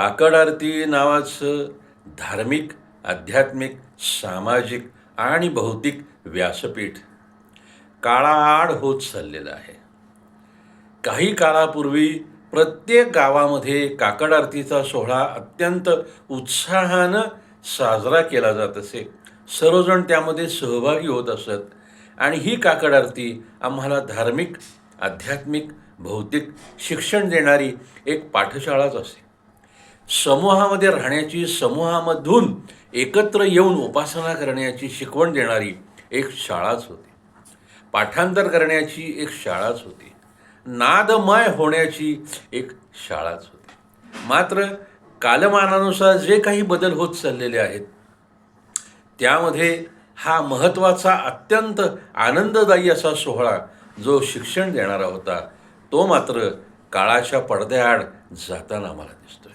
काकड आरती नावाचं धार्मिक आध्यात्मिक सामाजिक आणि भौतिक व्यासपीठ काळाआड होत चाललेलं आहे. काही काळापूर्वी प्रत्येक गावामध्ये काकड आरतीचा सोहळा अत्यंत उत्साहानं साजरा केला जात असे. सर्वजण त्यामध्ये सहभागी होत असत आणि ही काकड आरती आम्हाला धार्मिक आध्यात्मिक भौतिक शिक्षण देणारी एक पाठशाळाच असे. समूहामध्ये राहण्याची समूहामधून एकत्र येऊन उपासना करण्याची शिकवण देणारी एक शाळाच होती. पाठांतर करण्याची एक शाळाच होती. नादमय होण्याची एक शाळाच होती. मात्र कालमानानुसार जे काही बदल होत चाललेले आहेत त्यामध्ये हा महत्त्वाचा अत्यंत आनंददायी असा सोहळा जो शिक्षण देणारा होता तो मात्र काळाच्या पडद्याआड जाताना आम्हाला दिसतो